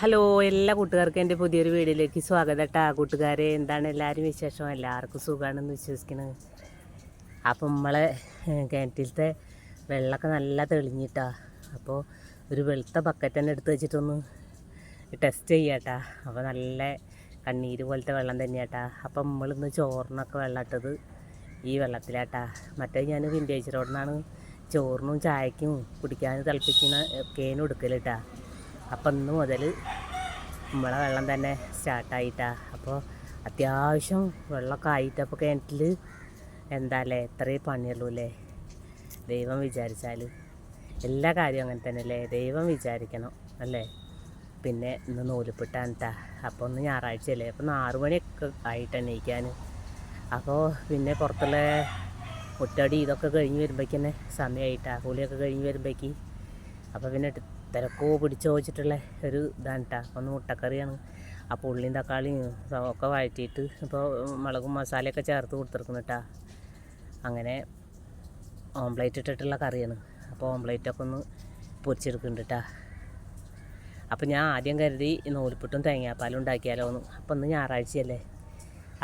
Hello എല്ലാ കൂട്ടുകാർക്കും എന്റെ പുതിയൊരു വീഡിയോയിലേക്ക് സ്വാഗതം കേട്ടോ കൂട്ടുകാരെ എന്താണ് എല്ലാവരും വിശേഷം? എല്ലാവർക്കും സുഖമാണെന്ന് വിശ്വസിക്കുന്നത് അപ്പം നമ്മളെ കിണറ്റിലത്തെ വെള്ളമൊക്കെ നല്ല തെളിഞ്ഞിട്ടാ. അപ്പോൾ ഒരു വെളുത്ത ബക്കറ്റ് തന്നെ എടുത്ത് വെച്ചിട്ടൊന്ന് ടെസ്റ്റ് ചെയ്യാട്ടാ അപ്പോൾ നല്ല കണ്ണീര് പോലത്തെ വെള്ളം തന്നെയാട്ടാ അപ്പം നമ്മളിന്ന് ചോറിനൊക്കെ വെള്ളം ഇട്ടത് ഈ വെള്ളത്തിലാട്ടാ മറ്റേ ഞാൻ വിന്റേജ് റോഡിൽ നിന്നാണ് ചോറിനും ചായക്കും കുടിക്കാനും തിളപ്പിക്കുന്ന ഒക്കേനും എടുക്കലിട്ടാ അപ്പം ഇന്ന് മുതൽ നമ്മളെ വെള്ളം തന്നെ സ്റ്റാർട്ടായിട്ടാ. അപ്പോൾ അത്യാവശ്യം വെള്ളമൊക്കെ ആയിട്ട് അപ്പോൾ കിണറ്റിൽ എന്താ അല്ലേ എത്രയും പണിയുള്ളൂ അല്ലേ ദൈവം വിചാരിച്ചാൽ എല്ലാ കാര്യവും അങ്ങനെ തന്നെ അല്ലേ ദൈവം വിചാരിക്കണം അല്ലേ? പിന്നെ ഇന്ന് നൂലിപ്പിട്ടാണ് ട്ടാ. അപ്പോൾ ഒന്ന് ഞായറാഴ്ചയല്ലേ? അപ്പോൾ ആറു മണിയൊക്കെ ആയിട്ട് എണീക്കാൻ അപ്പോൾ പിന്നെ പുറത്തുള്ള മുറ്റടി ഇതൊക്കെ കഴിഞ്ഞ് വരുമ്പോഴേക്ക് തന്നെ സമയമായിട്ടാ കൂലിയൊക്കെ കഴിഞ്ഞ് വരുമ്പോഴേക്ക്. അപ്പോൾ പിന്നെ തിരക്കോ പിടിച്ചോ വെച്ചിട്ടുള്ള ഒരു ഇതാണ് കേട്ടോ ഒന്ന് മുട്ടക്കറിയാണ്. അപ്പോൾ ഉള്ളിയും തക്കാളിയും ഒക്കെ വഴറ്റിയിട്ട് ഇപ്പോൾ മുളകും മസാലയൊക്കെ ചേർത്ത് കൊടുത്തിരിക്കുന്നു കേട്ടോ അങ്ങനെ ഓംപ്ലേറ്റ് ഇട്ടിട്ടുള്ള കറിയാണ്. അപ്പോൾ ഓംപ്ലേറ്റൊക്കെ ഒന്ന് പൊരിച്ചെടുക്കുന്നുണ്ട് കേട്ടോ അപ്പോൾ ഞാൻ ആദ്യം കരുതി നൂൽപ്പുട്ടും തേങ്ങാപ്പാലും ഉണ്ടാക്കിയാലോ എന്ന്. അപ്പോൾ ഇന്ന് ഞായറാഴ്ചയല്ലേ.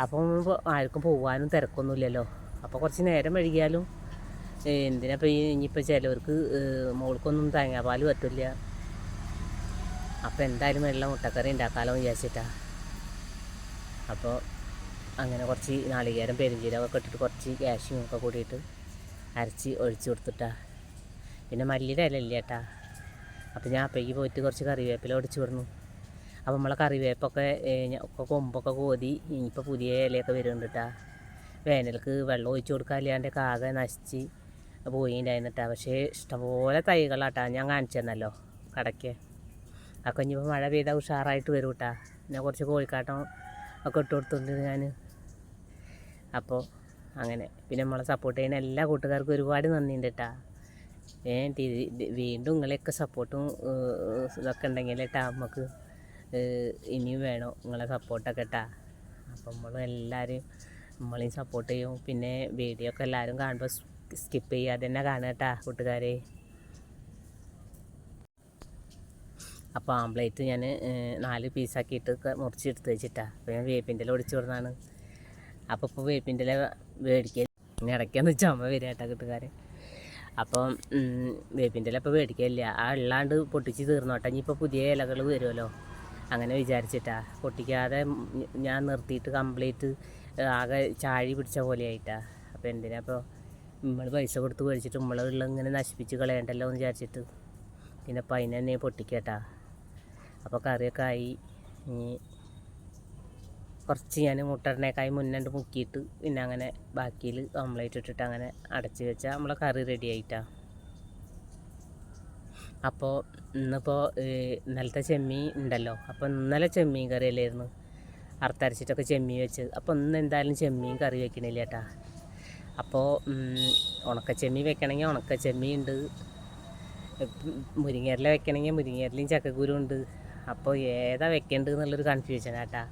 അപ്പം ആർക്കും പോകാനും തിരക്കൊന്നുമില്ലല്ലോ. അപ്പോൾ കുറച്ച് നേരം വൈകിയാലും എന്തിനാപ്പോൾ ഈ ഇനിയിപ്പോൾ ചിലവർക്ക് മോൾക്കൊന്നും തേങ്ങാപ്പാൽ പറ്റില്ല. അപ്പോൾ എന്തായാലും വെള്ള മുട്ടക്കറി ഉണ്ടാക്കാമല്ലോ വിചാരിച്ചിട്ടാ. അപ്പോൾ അങ്ങനെ കുറച്ച് നാളികേരം പെരുംജീരകമൊക്കെ ഇട്ടിട്ട് കുറച്ച് കാഷ്യും ഒക്കെ കൂടിയിട്ട് അരച്ച് ഒഴിച്ചു കൊടുത്തിട്ടാ. പിന്നെ മല്ലിയുടെ ഇല ഇല്ല കേട്ടാ അപ്പോൾ ഞാൻ അപ്പേക്ക് പോയിട്ട് കുറച്ച് കറിവേപ്പില ഒടിച്ചു വിടുന്നു അപ്പോൾ നമ്മളെ കറിവേപ്പൊക്കെ ഒക്കെ കൊമ്പൊക്കെ കോതി ഇനിയിപ്പോൾ പുതിയ ഇലയൊക്കെ വരുന്നുണ്ട് കേട്ടാ വേനൽക്ക് വെള്ളം ഒഴിച്ച് കൊടുക്കാല്ലാണ്ട് കാകെ നശിച്ച് പോയിണ്ടായിരുന്നിട്ടാ പക്ഷേ ഇഷ്ടംപോലെ തൈകളാട്ടാ ഞാൻ കാണിച്ചു തന്നല്ലോ കടയ്ക്ക്. ഒക്കെ ഇനിയിപ്പോൾ മഴ പെയ്താൽ ഉഷാറായിട്ട് വരും കേട്ടാ ഞാൻ കുറച്ച് കോഴിക്കാട്ടം ഒക്കെ ഇട്ട് കൊടുത്തുണ്ട് ഞാൻ അപ്പോൾ അങ്ങനെ. പിന്നെ നമ്മളെ സപ്പോർട്ട് ചെയ്യുന്ന എല്ലാ കൂട്ടുകാർക്കും ഒരുപാട് നന്ദിയുണ്ട് കേട്ടാ ഏ വീണ്ടും നിങ്ങളെയൊക്കെ സപ്പോർട്ടും ഇതൊക്കെ ഉണ്ടെങ്കിൽ കേട്ടാ നമുക്ക് ഏഹ്, ഇനിയും വേണം നിങ്ങളെ സപ്പോർട്ടൊക്കെ കേട്ടാ അപ്പം നമ്മൾ എല്ലാവരും നമ്മളെയും സപ്പോർട്ട് ചെയ്യും. പിന്നെ വീഡിയോ ഒക്കെ എല്ലാവരും കാണുമ്പോൾ സ്കിപ്പ് ചെയ്യാതെ തന്നെ കാണുക കേട്ടാ കൂട്ടുകാരെ. അപ്പോൾ ആംപ്ലേറ്റ് ഞാൻ നാല് പീസാക്കിയിട്ട് മുറിച്ചെടുത്ത് വെച്ചിട്ടാ. അപ്പോൾ ഞാൻ വേപ്പിന്റെ ഇല ഒടിച്ചു കൊടുത്താണ്. അപ്പോൾ ഇപ്പോൾ വേപ്പിന്റെ ഇല മേടിക്കൽ ഇനി ഇടയ്ക്കാന്ന് അമ്മ വരിക കേട്ടാ കൂട്ടുകാരെ. അപ്പം വേപ്പിന്റെ ഇല ഇപ്പോൾ മേടിക്കില്ല ആ ഇല്ലാണ്ട് പൊട്ടിച്ച് തീർന്നോട്ടെ. ഇനിയിപ്പോൾ പുതിയ ഇലകൾ വരുമല്ലോ അങ്ങനെ വിചാരിച്ചിട്ടാ. പൊട്ടിക്കാതെ ഞാൻ നിർത്തിയിട്ട് കംപ്ലീറ്റ് ആകെ ചാഴി പിടിച്ച പോലെ ആയിട്ടാ അപ്പോൾ എന്തിനാ അപ്പോൾ നമ്മൾ പൈസ കൊടുത്ത് മേടിച്ചിട്ട് നമ്മളുള്ള ഇങ്ങനെ നശിപ്പിച്ച് കളയണ്ടല്ലോ എന്ന് വിചാരിച്ചിട്ട്. പിന്നെ പൈന തന്നെ പൊട്ടിക്കേട്ടാ. അപ്പോൾ കറിയൊക്കെ ആയി. കുറച്ച് ഞാൻ മുട്ടറിനേക്കായി മുന്നണ്ട് മുക്കിയിട്ട് പിന്നെ അങ്ങനെ ബാക്കിയിൽ ഓംലേറ്റ് ഇട്ടിട്ട് അങ്ങനെ അടച്ച് വെച്ചാൽ നമ്മളെ കറി റെഡി ആയിട്ടാ. അപ്പോൾ ഇന്നിപ്പോൾ ഇന്നലത്തെ ചെമ്മീൻ ഉണ്ടല്ലോ. അപ്പോൾ ഇന്നലെ ചെമ്മീൻ കറി അല്ലായിരുന്നു അറുത്തരച്ചിട്ടൊക്കെ ചെമ്മീൻ വെച്ച്. അപ്പോൾ ഇന്ന് എന്തായാലും ചെമ്മീൻ കറി വെക്കണില്ല കേട്ടാ അപ്പോൾ ഉണക്കച്ചെമ്മീൻ വെക്കണമെങ്കിൽ ഉണക്കച്ചെമ്മീൻ ഉണ്ട് മുരിങ്ങയില വെക്കണമെങ്കിൽ മുരിങ്ങയിലയും ചക്കക്കുരു ഉണ്ട് അപ്പോൾ ഏതാ വെക്കേണ്ടത് എന്നുള്ളൊരു കൺഫ്യൂഷൻ ആട്ടാ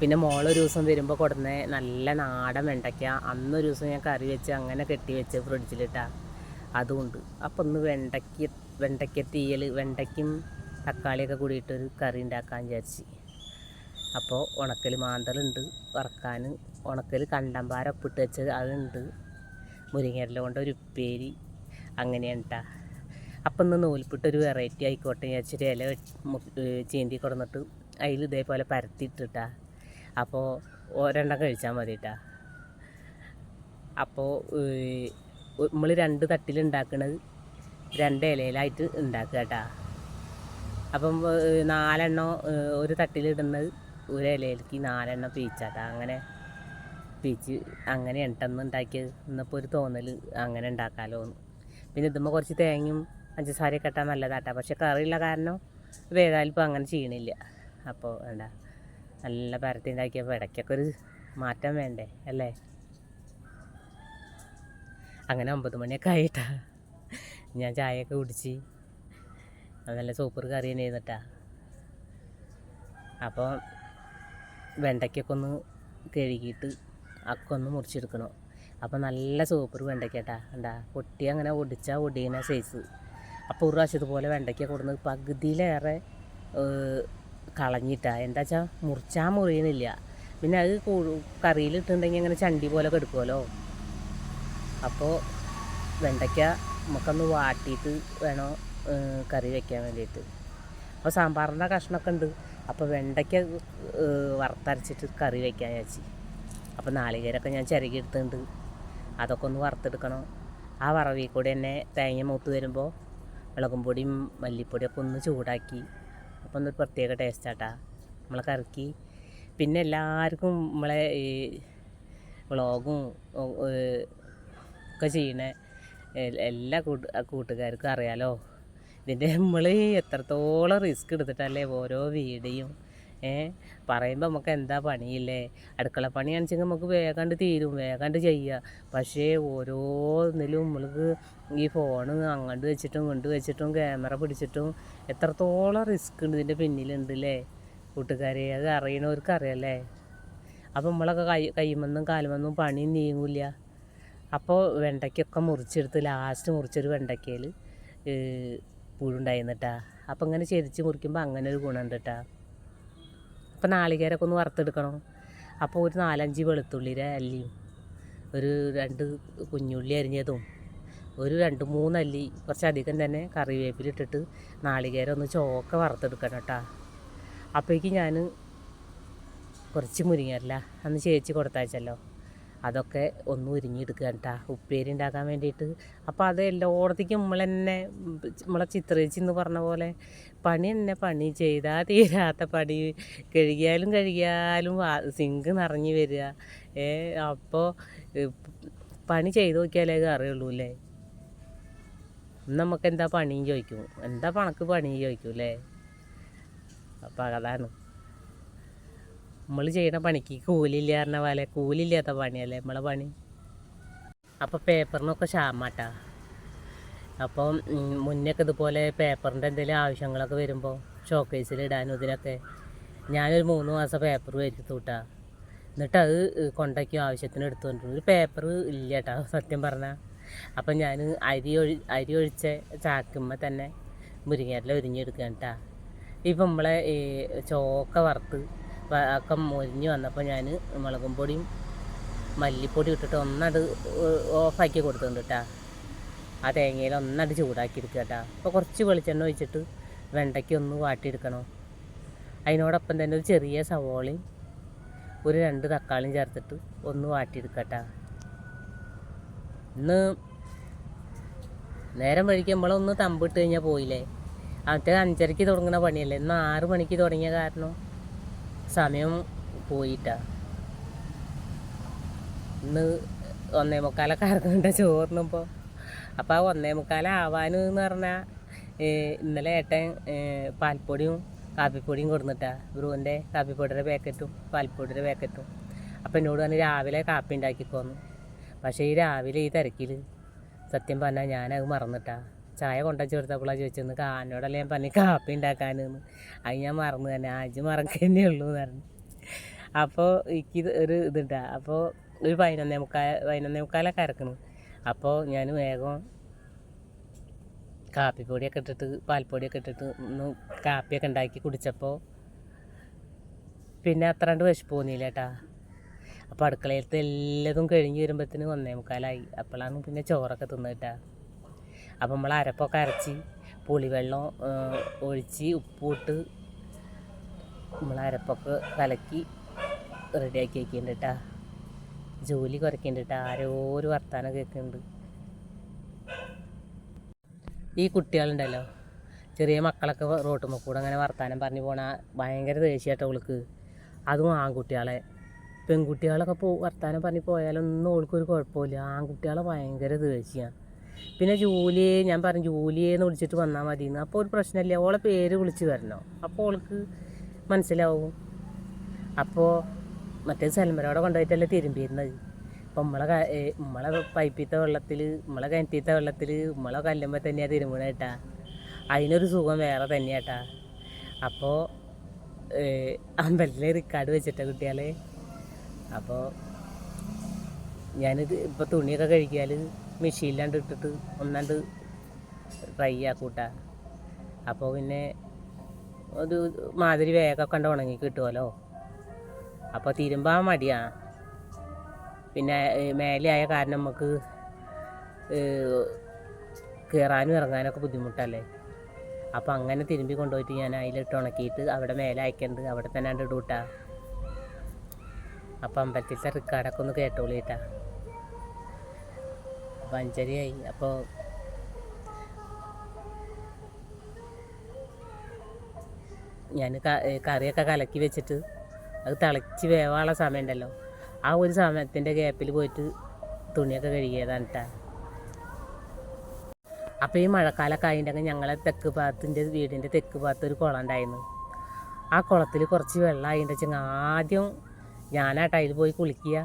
പിന്നെ മോളൊരു ദിവസം വരുമ്പോൾ കൊടുന്ന നല്ല നാടൻ വെണ്ടയ്ക്ക. അന്നൊരു ദിവസം ഞാൻ കറി വെച്ച് അങ്ങനെ കെട്ടി വെച്ച് ഫ്രിഡ്ജിലിട്ടാ അതുകൊണ്ട് അപ്പോൾ ഒന്ന് വെണ്ടയ്ക്ക വെണ്ടയ്ക്ക തീയൽ വെണ്ടയ്ക്കും തക്കാളിയൊക്കെ കൂടിയിട്ടൊരു കറി ഉണ്ടാക്കാൻ വിചാരിച്ച്. അപ്പോൾ ഉണക്കൽ മാന്തലുണ്ട് വറക്കാൻ ഉണക്കൽ കണ്ടമ്പാര ഉപ്പിട്ട് വെച്ചത് അതുണ്ട്. മുരിങ്ങയില കൊണ്ട് ഒരു ഉപ്പേരി. അങ്ങനെയാണ് അപ്പം ഇന്ന് നൂൽപ്പിട്ടൊരു വെറൈറ്റി ആയിക്കോട്ടെ വെച്ചിട്ട് ഇല ചീന്തി കൊടുന്നിട്ട് അതിൽ ഇതേപോലെ പരത്തിയിട്ടിട്ടാ. അപ്പോൾ ഒരെണ്ണം കഴിച്ചാൽ മതി കേട്ടാ അപ്പോൾ നമ്മൾ രണ്ട് തട്ടിൽ ഉണ്ടാക്കണത് രണ്ട് ഇലയിലായിട്ട് ഉണ്ടാക്കുക കേട്ടാ. അപ്പം നാലെണ്ണം ഒരു തട്ടിലിടുന്നത് ഒരു ഇലയിലേക്ക് നാലെണ്ണം പീച്ചാട്ട അങ്ങനെ പീച്ച് അങ്ങനെ എണ്ണെണ്ണം ഉണ്ടാക്കിയത്. ഇന്നിപ്പോൾ ഒരു തോന്നൽ അങ്ങനെ ഉണ്ടാക്കാമല്ലോ പിന്നെ ഇതുമ്പോൾ കുറച്ച് തേങ്ങയും പഞ്ചസാരയൊക്കെ ഇട്ടാൽ നല്ലതാട്ടാ. പക്ഷെ കറിയുള്ള കാരണം വേദാലും ഇപ്പോൾ അങ്ങനെ ചെയ്യണില്ല. അപ്പോൾ വേണ്ട നല്ല പരത്തി ഉണ്ടാക്കിയപ്പോൾ ഇടയ്ക്കൊക്കെ ഒരു മാറ്റം വേണ്ടേ അല്ലേ? അങ്ങനെ ഒമ്പത് മണിയൊക്കെ ആയിട്ടാ. ഞാൻ ചായയൊക്കെ കുടിച്ച് നല്ല സൂപ്പർ കറി തന്നെ ഇരുന്നിട്ടാ അപ്പോൾ വെണ്ടയ്ക്കൊക്കെ ഒന്ന് കഴുകിയിട്ട് അക്ക ഒന്ന് മുറിച്ചെടുക്കണം. അപ്പോൾ നല്ല സൂപ്പർ വെണ്ടയ്ക്കട്ടാ. എന്താ പൊട്ടി അങ്ങനെ ഒടിച്ചാൽ ഒടിയുന്ന സൈസ് അപ്പോൾ ഒരു പ്രാവശ്യം ഇതുപോലെ വെണ്ടയ്ക്ക കൊടുന്ന് പകുതിയിലേറെ കളഞ്ഞിട്ടാ. എന്താ വെച്ചാൽ മുറിച്ചാൽ മുറിയണില്ല. പിന്നെ അത് കറിയിലിട്ടുണ്ടെങ്കിൽ അങ്ങനെ ചണ്ടി പോലെ കെടുക്കുമല്ലോ അപ്പോൾ വെണ്ടയ്ക്ക നമുക്കൊന്ന് വാട്ടിയിട്ട് വേണം കറി വയ്ക്കാൻ വേണ്ടിയിട്ട്. അപ്പോൾ സാമ്പാറിന്റെ കഷ്ണമൊക്കെ ഉണ്ട്. അപ്പോൾ വെണ്ടയ്ക്ക വറുത്തരച്ചിട്ട് കറി വയ്ക്കാൻ ചേച്ചി അപ്പോൾ നാളികേരൊക്കെ ഞാൻ ചിരകിയെടുത്തുണ്ട് അതൊക്കെ ഒന്ന് വറുത്തെടുക്കണം. ആ വറവിൽ കൂടി തന്നെ തേങ്ങ മൂത്ത് വരുമ്പോൾ മുളകും പൊടിയും മല്ലിപ്പൊടിയൊക്കെ ഒന്ന് ചൂടാക്കി. അപ്പോൾ ഒന്ന് പ്രത്യേക ടേസ്റ്റാട്ടാ നമ്മളെ കറക്കി. പിന്നെ എല്ലാവർക്കും നമ്മളെ ഈ വ്ളോഗും ഒക്കെ ചെയ്യണേ എല്ലാ കൂട്ട് കൂട്ടുകാർക്കും അറിയാലോ. ഇതിന്റെ നമ്മൾ എത്രത്തോളം റിസ്ക് എടുത്തിട്ടല്ലേ ഓരോ വീടിയും ഏ? പറയുമ്പോൾ നമുക്ക് എന്താ പണിയില്ലേ? അടുക്കള പണി പണിയാണെച്ചെങ്കിൽ നമുക്ക് വേഗാണ്ട് തീരും വേഗാണ്ട് ചെയ്യുക പക്ഷേ ഓരോ ഓരോന്നിലും നമ്മൾക്ക് ഈ ഫോണ് അങ്ങോട്ട് വെച്ചിട്ടും ഇങ്ങോട്ട് വെച്ചിട്ടും ക്യാമറ പിടിച്ചിട്ടും എത്രത്തോളം റിസ്ക് ഉണ്ട് ഇതിന്റെ പിന്നിലുണ്ട് അല്ലേ കൂട്ടുകാരെ അത് അറിയണവർക്ക് അറിയല്ലേ? അപ്പോൾ നമ്മളൊക്കെ കൈ കൈമെന്നും കാലുമെന്നും പണി നീങ്ങില്ല. അപ്പോൾ വെണ്ടയ്ക്കൊക്കെ മുറിച്ചെടുത്ത് ലാസ്റ്റ് മുറിച്ചൊരു വെണ്ടയ്ക്കയിൽ പുഴുണ്ടായിരുന്നിട്ടാ. അപ്പം ഇങ്ങനെ ചെരിച്ച് മുറിക്കുമ്പോൾ അങ്ങനെ ഒരു ഗുണമുണ്ട് കേട്ടാ അപ്പം നാളികേരൊക്കെ ഒന്ന് വറുത്തെടുക്കണം. അപ്പോൾ ഒരു നാലഞ്ച് വെളുത്തുള്ളിയുടെ അല്ലിയും ഒരു രണ്ട് കുഞ്ഞുള്ളി അരിഞ്ഞതും ഒരു രണ്ട് മൂന്നല്ലി കുറച്ചധികം തന്നെ കറിവേപ്പിലിട്ടിട്ട് നാളികേരം ഒന്ന് ചോക്ക വറുത്തെടുക്കണം കേട്ടാ. അപ്പോഴേക്കും ഞാൻ കുറച്ച് മുരിങ്ങല്ല അന്ന് ചേച്ചി കൊടുത്തയച്ചല്ലോ. അതൊക്കെ ഒന്ന് ഉരിഞ്ഞെടുക്കുക കേട്ടാ ഉപ്പേരി ഉണ്ടാക്കാൻ വേണ്ടിയിട്ട് അപ്പോൾ അത് എല്ലായിടത്തേക്കും നമ്മൾ തന്നെ നമ്മളെ ചിത്രേച്ചി എന്ന് പറഞ്ഞ പോലെ പണി തന്നെ പണി. ചെയ്താൽ തീരാത്ത പണി. കഴുകിയാലും കഴുകിയാലും സിങ്ക് നിറഞ്ഞു വരിക. ഏ അപ്പോൾ പണി ചെയ്ത് നോക്കിയാലേ അറിയുള്ളൂ അല്ലേ? നമുക്ക് എന്താ പണിയും ചോദിക്കും. എന്താ പണക്ക് പണിയും ചോദിക്കും അല്ലേ? അപ്പോൾ അതാണ്. നമ്മൾ ചെയ്യണ പണിക്ക് കൂലില്ല പറഞ്ഞ പോലെ കൂലില്ലാത്ത പണിയല്ലേ നമ്മളെ പണി? അപ്പോൾ പേപ്പറിനൊക്കെ ക്ഷാമാട്ടാ. അപ്പം മുന്നേക്ക് ഇതുപോലെ പേപ്പറിന്റെ എന്തെങ്കിലും ആവശ്യങ്ങളൊക്കെ വരുമ്പോൾ ഷോക്കേസിൽ ഇടാനും ഇതിനൊക്കെ ഞാനൊരു മൂന്ന് മാസം പേപ്പർ വരുത്തി തൂട്ട എന്നിട്ട് അത് കൊണ്ടാക്കി ആവശ്യത്തിന് എടുത്തുകൊണ്ട് ഒരു പേപ്പർ ഇല്ല കേട്ടോ സത്യം പറഞ്ഞാൽ അപ്പം ഞാൻ അരി ഒഴി അരി ഒഴിച്ച ചാക്കുമ്പോൾ തന്നെ മുരിങ്ങയില ഉരിഞ്ഞെടുക്കുക കേട്ടാ ഇപ്പം നമ്മളെ ഈ ചോക്ക വറുത്ത് ഒക്കെ മുരിഞ്ഞ് വന്നപ്പോൾ ഞാൻ മുളകും പൊടിയും മല്ലിപ്പൊടി ഇട്ടിട്ട് ഒന്നട് ഓഫാക്കി കൊടുത്തിട്ടുണ്ട് കേട്ടാ ആ തേങ്ങയിൽ ഒന്നട് ചൂടാക്കി എടുക്കുക കേട്ടാ അപ്പോൾ കുറച്ച് വെളിച്ചെണ്ണ ഒഴിച്ചിട്ട് വെണ്ടയ്ക്ക് ഒന്ന് വാട്ടിയെടുക്കണം. അതിനോടൊപ്പം തന്നെ ഒരു ചെറിയ സവോളയും ഒരു രണ്ട് തക്കാളിയും ചേർത്തിട്ട് ഒന്ന് വാട്ടിയെടുക്കുക കേട്ടാ ഇന്ന് നേരം വഴിക്കുമ്പോഴൊന്ന് തമ്പിട്ട് കഴിഞ്ഞാൽ പോയില്ലേ? അന്നത്തെ അഞ്ചരയ്ക്ക് തുടങ്ങുന്ന പണിയല്ലേ? ഇന്ന് ആറ് മണിക്ക് തുടങ്ങിയ കാരണം സമയം പോയിട്ടാ. ഇന്ന് ഒന്നേ മുക്കാലൊക്കെ ഇറങ്ങണ്ട ചോറിനുമ്പോൾ അപ്പോൾ ആ ഒന്നേ മുക്കാലാവാനും എന്ന് പറഞ്ഞാൽ ഇന്നലെ ഏട്ടൻ പാൽപ്പൊടിയും കാപ്പിപ്പൊടിയും കൊടുന്നിട്ടാ. ബ്രൂവിന്റെ കാപ്പിപ്പൊടിയുടെ പാക്കറ്റും പാൽപ്പൊടിയുടെ പാക്കറ്റും. അപ്പോൾ എന്നോട് പറഞ്ഞ് രാവിലെ കാപ്പി ഉണ്ടാക്കിക്കോന്നു. പക്ഷേ ഈ രാവിലെ ഈ തിരക്കിൽ സത്യം പറഞ്ഞാൽ ഞാനത് മറന്നിട്ടാ. ചായ കൊണ്ടുവച്ച് കൊടുത്തപ്പോഴാണ് ചോദിച്ചെന്ന് കാനോടല്ലേ ഞാൻ പറഞ്ഞു കാപ്പി ഉണ്ടാക്കാനെന്ന്? അത് ഞാൻ മറന്നു തന്നെ ആജ് മറക്കന്നെ ഉള്ളൂ എന്ന് പറഞ്ഞു. അപ്പോൾ എനിക്ക് ഒരു ഇതുണ്ടാ അപ്പോൾ ഒരു പതിനൊന്നേ മുക്കാൽ പതിനൊന്നേ മുക്കാലൊക്കെ ഇറക്കണം അപ്പോൾ ഞാൻ വേഗം കാപ്പിപ്പൊടിയൊക്കെ ഇട്ടിട്ട് പാൽപ്പൊടിയൊക്കെ ഇട്ടിട്ട് ഒന്ന് കാപ്പിയൊക്കെ ഉണ്ടാക്കി കുടിച്ചപ്പോൾ പിന്നെ അത്ര കണ്ട് വിശപ്പ് തോന്നിയില്ല കേട്ടാ അപ്പോൾ അടുക്കളയിലത്തെ എല്ലാതും കഴിഞ്ഞ് വരുമ്പോഴത്തേന് ഒന്നേ മുക്കാലായി. അപ്പോഴാണ് പിന്നെ ചോറൊക്കെ തിന്നിട്ടാ അപ്പോൾ നമ്മൾ അരപ്പൊക്കെ അരച്ച് പുളിവെള്ളം ഒഴിച്ച് ഉപ്പിട്ട് നമ്മൾ അരപ്പൊക്കെ കലക്കി റെഡിയാക്കി വയ്ക്കുന്നുണ്ട് കേട്ടാ ജോലി കുറയ്ക്കുന്നുണ്ട് കേട്ടാ വർത്താനം കേൾക്കുന്നുണ്ട് ഈ കുട്ടികളുണ്ടല്ലോ ചെറിയ മക്കളൊക്കെ റോട്ടുമ്മ കൂടെ അങ്ങനെ വർത്താനം പറഞ്ഞു പോണ ഭയങ്കര ദേഷ്യമായിട്ട് അവൾക്ക് അതും ആൺകുട്ടികളെ. പെൺകുട്ടികളൊക്കെ പോ വർത്താനം പറഞ്ഞ് പോയാലൊന്നും ഓൾക്കൊരു കുഴപ്പമില്ല. ആൺകുട്ടികളെ ഭയങ്കര ദേഷ്യമാണ് പിന്നെ ജോലിയെ ഞാൻ പറഞ്ഞു ജോലിയെന്ന് വിളിച്ചിട്ട് വന്നാൽ മതി എന്ന് അപ്പോൾ ഒരു പ്രശ്നമില്ല ഓളെ പേര് വിളിച്ച് വരണോ. അപ്പോൾ ഓൾക്ക് മനസ്സിലാവും. അപ്പോൾ മറ്റേ സൽമരോടെ കൊണ്ടുപോയിട്ടല്ലേ തിരുമ്പിയിരുന്നത്? അപ്പം നമ്മളെ നമ്മളെ പൈപ്പിത്തെ വെള്ളത്തിൽ നമ്മളെ കിണറ്റിത്തെ വെള്ളത്തിൽ നമ്മളെ കല്ലുമ്പോൾ തന്നെയാണ് തിരുമ്പണ കേട്ടാ. അതിനൊരു സുഖം വേറെ തന്നെയാട്ടാ അപ്പോൾ അമ്പലത്തിലെ റിക്കാർഡ് വെച്ചിട്ട കുട്ടികളെ. അപ്പോൾ ഞാനിത് ഇപ്പോൾ തുണിയൊക്കെ കഴുകിയാൽ മെഷീനിലാണ്ട് ഇട്ടിട്ട് ഒന്നാണ്ട് ഡ്രൈ ആക്കൂട്ട. അപ്പോൾ പിന്നെ ഒരു മാതിരി വേഗമൊക്കെ കണ്ട് ഉണങ്ങി കിട്ടുമല്ലോ അപ്പോൾ തിരുമ്പാൻ മടിയാണ് പിന്നെ മേലെയായ കാരണം നമുക്ക് കയറാനും ഇറങ്ങാനൊക്കെ ബുദ്ധിമുട്ടല്ലേ? അപ്പോൾ അങ്ങനെ തിരുമ്പി കൊണ്ടുപോയിട്ട് ഞാൻ അതിലിട്ട് ഉണക്കിയിട്ട് അവിടെ മേലെ അയക്കണ്ട്. അവിടെ തന്നെ ഇടൂട്ടാ. അപ്പം അമ്പലത്തിലത്തെ റിക്കാർഡൊക്കെ ഒന്ന് കേട്ടോളിട്ടാ. അപ്പം അഞ്ചരയായി. അപ്പോൾ ഞാൻ കറിയൊക്കെ കലക്കി വെച്ചിട്ട് അത് തിളച്ച് വേവാനുള്ള സമയമുണ്ടല്ലോ. ആ ഒരു സമയത്തിന്റെ ഗ്യാപ്പിൽ പോയിട്ട് തുണിയൊക്കെ കഴുകിയതാണ് കേട്ടോ അപ്പോൾ ഈ മഴക്കാലമൊക്കെ ആയിട്ടുണ്ടെങ്കിൽ ഞങ്ങളെ തെക്ക് ഭാഗത്തിന്റെ വീടിന്റെ തെക്ക് ഭാഗത്ത് ഒരു കുളം ഉണ്ടായിരുന്നു. ആ കുളത്തിൽ കുറച്ച് വെള്ളം ആയിട്ട് വെച്ചെങ്കിൽ ആദ്യം ഞാനാ ടൈൽ പോയി കുളിക്കുക.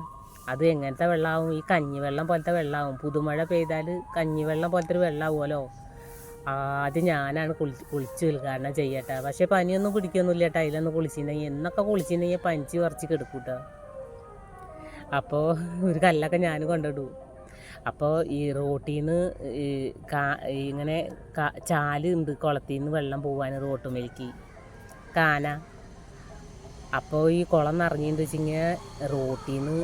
അത് എങ്ങനത്തെ വെള്ളമാവും ഈ കഞ്ഞിവെള്ളം പോലത്തെ വെള്ളമാവും പുതുമഴ പെയ്താൽ കഞ്ഞിവെള്ളം പോലത്തെ ഒരു വെള്ളമാവുമല്ലോ ആദ്യം ഞാനാണ് കുളി കുളിച്ച് ഉദ്ഘാടനം ചെയ്യട്ടെ. പക്ഷേ പനിയൊന്നും പിടിക്കൊന്നുമില്ല കേട്ടോ. അതിലൊന്നും കുളിച്ചിട്ടുണ്ടെങ്കിൽ എന്നൊക്കെ കുളിച്ചിട്ടുണ്ടെങ്കിൽ പനിച്ച് കുറച്ച് കിടക്കൂട്ടോ അപ്പോൾ ഒരു കല്ലൊക്കെ ഞാൻ കൊണ്ടിടും അപ്പോൾ ഈ റോട്ടിൽ നിന്ന് ഇങ്ങനെ ചാൽ ഉണ്ട് കുളത്തിൽ നിന്ന് വെള്ളം പോകാൻ റോട്ടുമേലേക്ക് കാന. അപ്പോൾ ഈ കുളം നിറഞ്ഞിട്ട് വെച്ചിങ്ങനെ റോട്ടിൽ നിന്ന്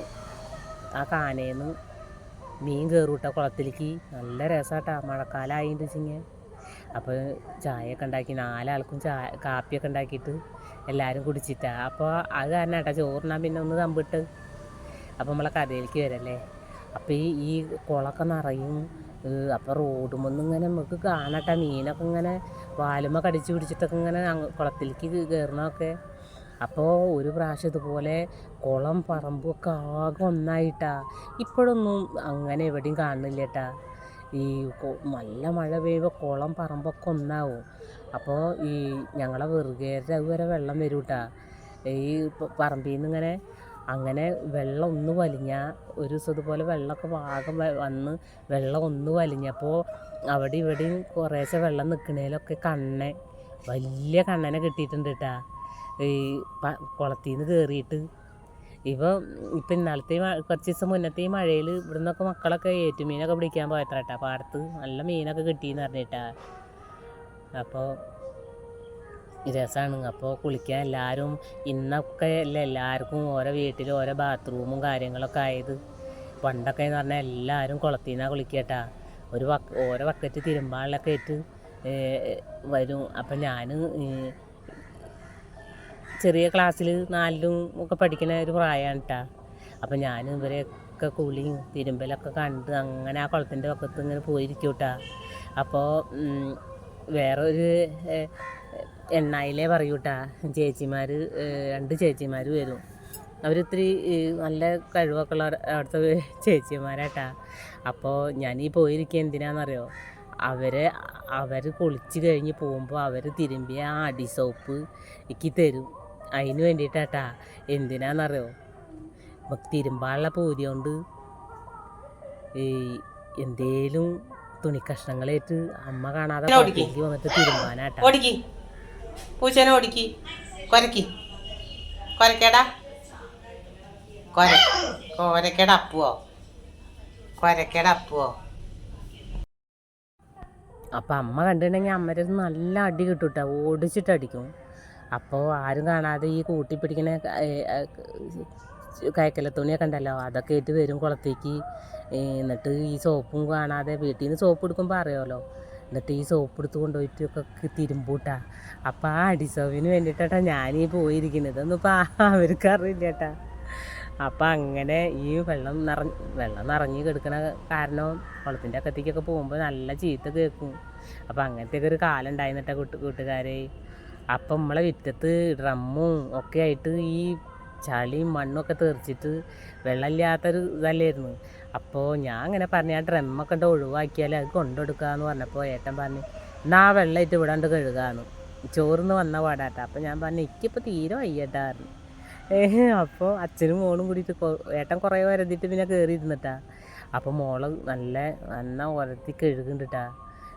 ആ കാനേന്ന് മീൻ കയറൂട്ട കുളത്തിലേക്ക്. നല്ല രസമാട്ടാ മഴക്കാലമായിട്ട് വെച്ചിങ്ങനെ അപ്പോൾ ചായയൊക്കെ ഉണ്ടാക്കി നാലാൾക്കും ചായ കാപ്പിയൊക്കെ ഉണ്ടാക്കിയിട്ട് എല്ലാവരും കുടിച്ചിട്ടാ. അപ്പോൾ അത് കാരണം കേട്ടോ ചോറിനാ പിന്നെ ഒന്ന് തമ്പിട്ട്. അപ്പോൾ നമ്മളെ കഥയിലേക്ക് വരല്ലേ? അപ്പോൾ ഈ ഈ കുളമൊക്കെ നിറയും അപ്പോൾ റോഡുമൊന്നും ഇങ്ങനെ നമുക്ക് കാണട്ടെ. മീനൊക്കെ ഇങ്ങനെ വാലുമ്മ കടിച്ചു പിടിച്ചിട്ടൊക്കെ ഇങ്ങനെ കുളത്തിലേക്ക് കയറണമൊക്കെ അപ്പോൾ ഒരു പ്രാവശ്യം ഇതുപോലെ കുളം പറമ്പൊക്കെ ആകെ ഒന്നായിട്ടാ. ഇപ്പോഴൊന്നും അങ്ങനെ എവിടെയും കാണുന്നില്ല കേട്ടാ ഈ നല്ല മഴ പെയ്യുമ്പോൾ കുളം പറമ്പൊക്കെ ഒന്നാവും. അപ്പോൾ ഈ ഞങ്ങളെ വെറുകേരുടെ അതുവരെ വെള്ളം വരും കേട്ടാ ഈ പറമ്പിൽ നിന്ന് ഇങ്ങനെ അങ്ങനെ വെള്ളം ഒന്ന് വലിഞ്ഞാൽ ഒരു ദിവസം ഇതുപോലെ വെള്ളമൊക്കെ ഭാഗം വന്ന് വെള്ളം ഒന്ന് വലിഞ്ഞപ്പോൾ അവിടെ ഇവിടെയും കുറേശ്ശെ വെള്ളം നിൽക്കണേലൊക്കെ കണ്ണൻ വലിയ കണ്ണനെ കിട്ടിയിട്ടുണ്ട് കേട്ടാ ഈ കുളത്തിൽ നിന്ന് കയറിയിട്ട് ഇവ ഇപ്പം ഇന്നലത്തെ കുറച്ച് ദിവസം മുന്നത്തെ ഈ മഴയിൽ ഇവിടെ നിന്നൊക്കെ മക്കളൊക്കെ ഏറ്റുമീനൊക്കെ പിടിക്കാൻ പോയത്രട്ടാ. പാടത്ത് നല്ല മീനൊക്കെ കിട്ടിയെന്ന് പറഞ്ഞിട്ടാ. അപ്പോൾ രസമാണ് അപ്പോൾ കുളിക്കാൻ എല്ലാവരും ഇന്നൊക്കെ അല്ല എല്ലാവർക്കും ഓരോ വീട്ടിൽ ഓരോ ബാത്റൂമും കാര്യങ്ങളൊക്കെ ആയത്. പണ്ടൊക്കെ എന്ന് പറഞ്ഞാൽ എല്ലാവരും കുളത്തിൽ നിന്നാണ് കുളിക്കട്ടാ. ഒരു വക്ക ഓരോ ബക്കറ്റ് തിരുമ്പാളിലൊക്കെ ഇട്ട് വരും. അപ്പം ഞാൻ ചെറിയ ക്ലാസ്സിൽ നാലിലും ഒക്കെ പഠിക്കുന്ന ഒരു പ്രായമാണ് കേട്ടാ അപ്പം ഞാൻ ഇവരെയൊക്കെ കുളിയും തിരുമ്പലൊക്കെ കണ്ട് അങ്ങനെ ആ കുളത്തിന്റെ പക്കത്ത് ഇങ്ങനെ പോയിരിക്കും കേട്ടാ അപ്പോൾ വേറൊരു എണ്ണയിലേ പറയൂ കേട്ടാ ചേച്ചിമാർ രണ്ട് ചേച്ചിമാർ വരും. അവരിത്തിരി നല്ല കഴിവൊക്കെ ഉള്ള അവിടുത്തെ ചേച്ചിമാരാട്ടാ അപ്പോൾ ഞാൻ ഈ പോയിരിക്കുക എന്തിനാണെന്നറിയോ അവരെ അവർ കുളിച്ച് കഴിഞ്ഞ് പോകുമ്പോൾ അവർ തിരുമ്പിയ ആ അടി സോപ്പ് എനിക്ക് തരും. അതിന് വേണ്ടിയിട്ടാട്ടാ എന്തിനാണെന്നറിയോ നമുക്ക് തിരുമ്പാനുള്ള പൂതി കൊണ്ട് ഈ എന്തേലും തുണി കഷ്ണങ്ങളേറ്റ് അമ്മ കാണാതെ വന്നിട്ട് തിരുമ്പാനാട്ടാ. ഓടിക്ക്. പൂച്ചേനെ ഓടിക്ക്. കൊരക്കി. കൊരക്കേടാ. കൊര കൊരക്കേട അപ്പുവോ കൊരക്കേട അപ്പുവോ അപ്പം അമ്മ കണ്ടിട്ടുണ്ടെങ്കിൽ അമ്മരത് നല്ല അടി കിട്ടും കേട്ടോ ഓടിച്ചിട്ട് അടിക്കും അപ്പോൾ ആരും കാണാതെ ഈ കൂട്ടി പിടിക്കുന്ന കയക്കല തുണിയൊക്കെ ഉണ്ടല്ലോ അതൊക്കെ ഇട്ട് വരും കുളത്തേക്ക്. എന്നിട്ട് ഈ സോപ്പും കാണാതെ വീട്ടിൽ നിന്ന് സോപ്പ് എടുക്കുമ്പോൾ അറിയാമല്ലോ എന്നിട്ട് ഈ സോപ്പ് എടുത്ത് കൊണ്ടുപോയിട്ട് ഒക്കെ തിരുമ്പൂട്ടാ. അപ്പം ആ അടിസോവിന് വേണ്ടിയിട്ടാ ഞാനീ പോയിരിക്കുന്നത് ഒന്നും ഇപ്പം അവർക്ക് അറിയില്ല കേട്ടാ അപ്പം അങ്ങനെ ഈ വെള്ളം നിറഞ്ഞ് വെള്ളം നിറഞ്ഞ് കിടക്കണ കാരണം കുളത്തിന്റെ അക്കത്തേക്കൊക്കെ പോകുമ്പോൾ നല്ല ചീത്ത കേൾക്കും അപ്പം അങ്ങനത്തെയൊക്കെ ഒരു കാലം ഉണ്ടായിരുന്നിട്ടാ കൂട്ട് കൂട്ടുകാരെ. അപ്പം നമ്മളെ വിറ്റത്ത് ഡ്രമ്മും ഒക്കെ ആയിട്ട് ഈ ചളിയും മണ്ണും ഒക്കെ തെറിച്ചിട്ട് വെള്ളമില്ലാത്തൊരു ഇതല്ലായിരുന്നു. അപ്പോൾ ഞാൻ അങ്ങനെ പറഞ്ഞു ആ ഡ്രമ്മൊക്കെ ഉണ്ട് ഒഴിവാക്കിയാൽ അത് കൊണ്ടുകൊടുക്കാന്ന് പറഞ്ഞപ്പോൾ ഏട്ടൻ പറഞ്ഞു എന്നാ ആ വെള്ളമായിട്ട് വിടാണ്ട് കഴുകാന്ന്. ചോറിന്ന് വന്ന പാടാട്ട. അപ്പം ഞാൻ പറഞ്ഞു എനിക്കിപ്പോൾ തീരെ വയ്യട്ടായിരുന്നു അപ്പോൾ അച്ഛനും മോളും കൂടിയിട്ട് ഏട്ടൻ കുറേ വരതിട്ട് പിന്നെ കയറി ഇരുന്നിട്ടാ അപ്പോൾ മോൾ നല്ല നന്ന ഉരത്തി കഴുകുന്നുണ്ടിട്ടാ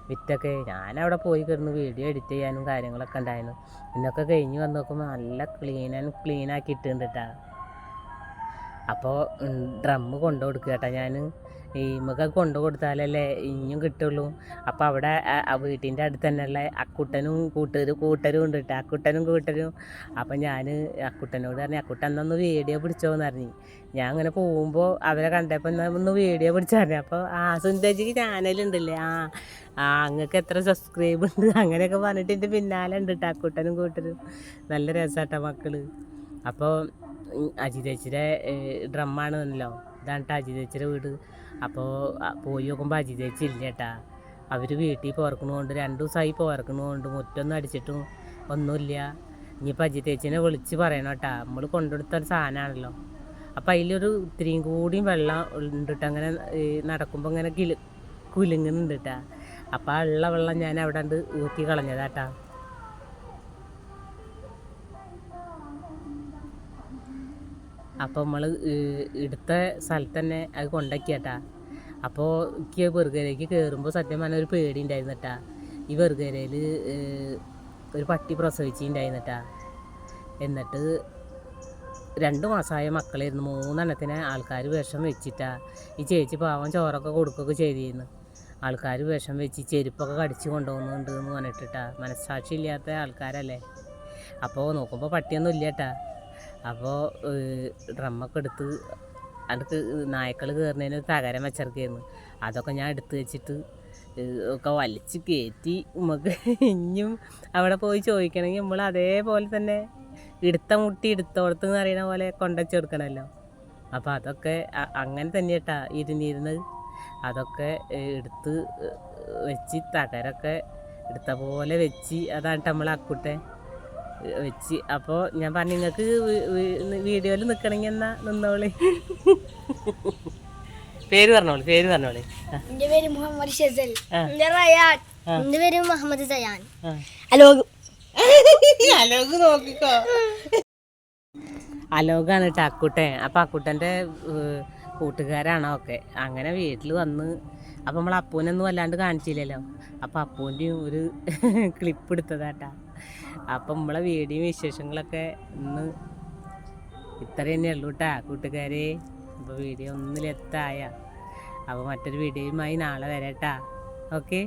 വിറ്റൊക്കെ ഞാനവിടെ പോയി കിടന്ന് വീഡിയോ എഡിറ്റ് ചെയ്യാനും കാര്യങ്ങളൊക്കെ ഉണ്ടായിരുന്നു. ഇന്നൊക്കെ കഴിഞ്ഞ് വന്ന് നോക്കുമ്പോൾ നല്ല ക്ലീൻ ആൻഡ് ക്ലീൻ ആക്കി ഇട്ടുണ്ട് കേട്ടാ അപ്പോൾ ഡ്രമ്മ് കൊണ്ടു കൊടുക്കുക കേട്ടാ ഞാൻ ഈ മൃഗം കൊണ്ടു കൊടുത്താലല്ലേ ഇനിയും കിട്ടുള്ളൂ. അപ്പോൾ അവിടെ വീട്ടിന്റെ അടുത്ത് തന്നെയുള്ള അക്കുട്ടനും കൂട്ടരും കൂട്ടരും ഉണ്ട് കേട്ടോ അക്കുട്ടനും കൂട്ടരും. അപ്പം ഞാൻ അക്കുട്ടനോട് പറഞ്ഞു അക്കുട്ടൻ എന്നൊന്ന് വീഡിയോ പിടിച്ചോ എന്ന് പറഞ്ഞു. ഞാൻ അങ്ങനെ പോകുമ്പോൾ അവരെ കണ്ടപ്പോൾ എന്നാൽ ഒന്ന് വീഡിയോ പിടിച്ചറിഞ്ഞു അപ്പോൾ ആ സുന്ദജിക്ക് ചാനലുണ്ടല്ലേ ആ ആ അങ്ങക്ക് എത്ര സബ്സ്ക്രൈബ് ഉണ്ട്? അങ്ങനെയൊക്കെ പറഞ്ഞിട്ട് എന്റെ പിന്നാലെ ഉണ്ട് കേട്ടോ അക്കുട്ടനും കൂട്ടരും. നല്ല രസമാട്ടോ മക്കൾ അപ്പോൾ അജിതേച്ചിയുടെ ഡ്രമ്മാണെന്നല്ലോ ഇതാണ് കേട്ടോ അജിതേച്ചിയുടെ വീട്. അപ്പോൾ പോയി നോക്കുമ്പോൾ അജിതേച്ചി ഇല്ല കേട്ടാ അവർ വീട്ടിൽ പോർക്കണോണ്ട് രണ്ട് ദിവസമായി പോർക്കണോണ്ട് മുറ്റൊന്നും അടിച്ചിട്ടും ഒന്നുമില്ല ഇനിയിപ്പോൾ അജിതേച്ചിനെ വിളിച്ച് പറയണം കേട്ടാ നമ്മൾ കൊണ്ടുകൊടുത്ത ഒരു സാധനമാണല്ലോ അപ്പം അതിലൊരു ഇത്രയും കൂടിയും വെള്ളം ഉണ്ടിട്ട് അങ്ങനെ നടക്കുമ്പോൾ ഇങ്ങനെ കിളി കുലുങ്ങുന്നുണ്ട് കേട്ടാ അപ്പം ആ ഉള്ള വെള്ളം ഞാൻ അവിടെ ഉണ്ട് കളഞ്ഞതാട്ടാ അപ്പോൾ നമ്മൾ എടുത്ത സ്ഥലത്ത് തന്നെ അത് കൊണ്ടാക്കിയാട്ടാ. അപ്പോൾ എനിക്ക് വെറുകരയിലേക്ക് കയറുമ്പോൾ സത്യം പറഞ്ഞാൽ ഒരു പേടി ഉണ്ടായിരുന്നു കേട്ടാ ഈ വെറുകരയിൽ ഒരു പട്ടി പ്രസവിച്ചിട്ടുണ്ടായിരുന്നിട്ടാ. എന്നിട്ട് രണ്ട് മാസമായ മക്കളായിരുന്നു. മൂന്നെണ്ണത്തിന് ആൾക്കാർ വിഷം വെച്ചിട്ടാ. ഈ ചേച്ചി പാവം ചോറൊക്കെ കൊടുക്കുകയൊക്കെ ചെയ്തിരുന്നു. ആൾക്കാർ വിഷം വെച്ച് ചെരുപ്പൊക്കെ കടിച്ച് കൊണ്ടുപോകുന്നുണ്ട് എന്ന് പറഞ്ഞിട്ടിട്ടാ. മനസ്സാക്ഷി ഇല്ലാത്ത ആൾക്കാരല്ലേ. അപ്പോൾ നോക്കുമ്പോൾ പട്ടിയൊന്നും ഇല്ല കേട്ടാ അപ്പോൾ ഡ്രമ്മൊക്കെ എടുത്ത് അടുത്ത് നായ്ക്കൾ കയറുന്നതിന് ഒരു തകരം വെച്ചിറക്കിയിരുന്നു അതൊക്കെ ഞാൻ എടുത്തു വെച്ചിട്ട് ഒക്കെ വലിച്ച് കയറ്റി നമുക്ക് ഇനിയും അവിടെ പോയി ചോദിക്കണമെങ്കിൽ നമ്മൾ അതേപോലെ തന്നെ ഇടുത്ത മുട്ടി ഇടുത്തോടത്ത് എന്ന് പറയുന്ന പോലെ കൊണ്ടുവച്ചെടുക്കണമല്ലോ അപ്പോൾ അതൊക്കെ അങ്ങനെ തന്നെ കേട്ടാ ഇരുന്നിരുന്ന് അതൊക്കെ എടുത്ത് വെച്ച് തകരൊക്കെ എടുത്ത പോലെ വെച്ച് അതാണ് നമ്മൾ അക്കുട്ടെ. വെച്ച്. അപ്പോൾ ഞാൻ പറഞ്ഞു നിങ്ങൾക്ക് വീഡിയോയിൽ നിൽക്കണമെങ്കിൽ എന്നാ? നിന്നോളി. പേര് പറഞ്ഞോളി പേര് പറഞ്ഞോളി. എന്റെ പേര് മുഹമ്മദ് ഷെസൽ. എന്റെ റയാൻ. പേര് മുഹമ്മദ് സയാൻ. അലോക് അലോക് നോക്കിക്കോ. അലോകാണ് കേട്ടോ അക്കുട്ടൻ. അപ്പം അക്കുട്ടന്റെ കൂട്ടുകാരാണോ ഒക്കെ. അങ്ങനെ വീട്ടിൽ വന്ന് അപ്പം നമ്മൾ അപ്പൂനൊന്നും വല്ലാണ്ട് കാണിച്ചില്ലല്ലോ. അപ്പം അപ്പൂന്റെയും ഒരു ക്ലിപ്പ് എടുത്തതാട്ടാ. അപ്പം നമ്മളെ വീഡിയോ വിശേഷങ്ങളൊക്കെ ഇന്ന് ഇത്ര തന്നെ ഉള്ളൂ കേട്ടാ കൂട്ടുകാരെ. അപ്പോൾ വീഡിയോ ഒന്നിലെത്തായ. അപ്പോൾ മറ്റൊരു വീഡിയോയുമായി നാളെ വരാം കേട്ടാ ഓക്കെ?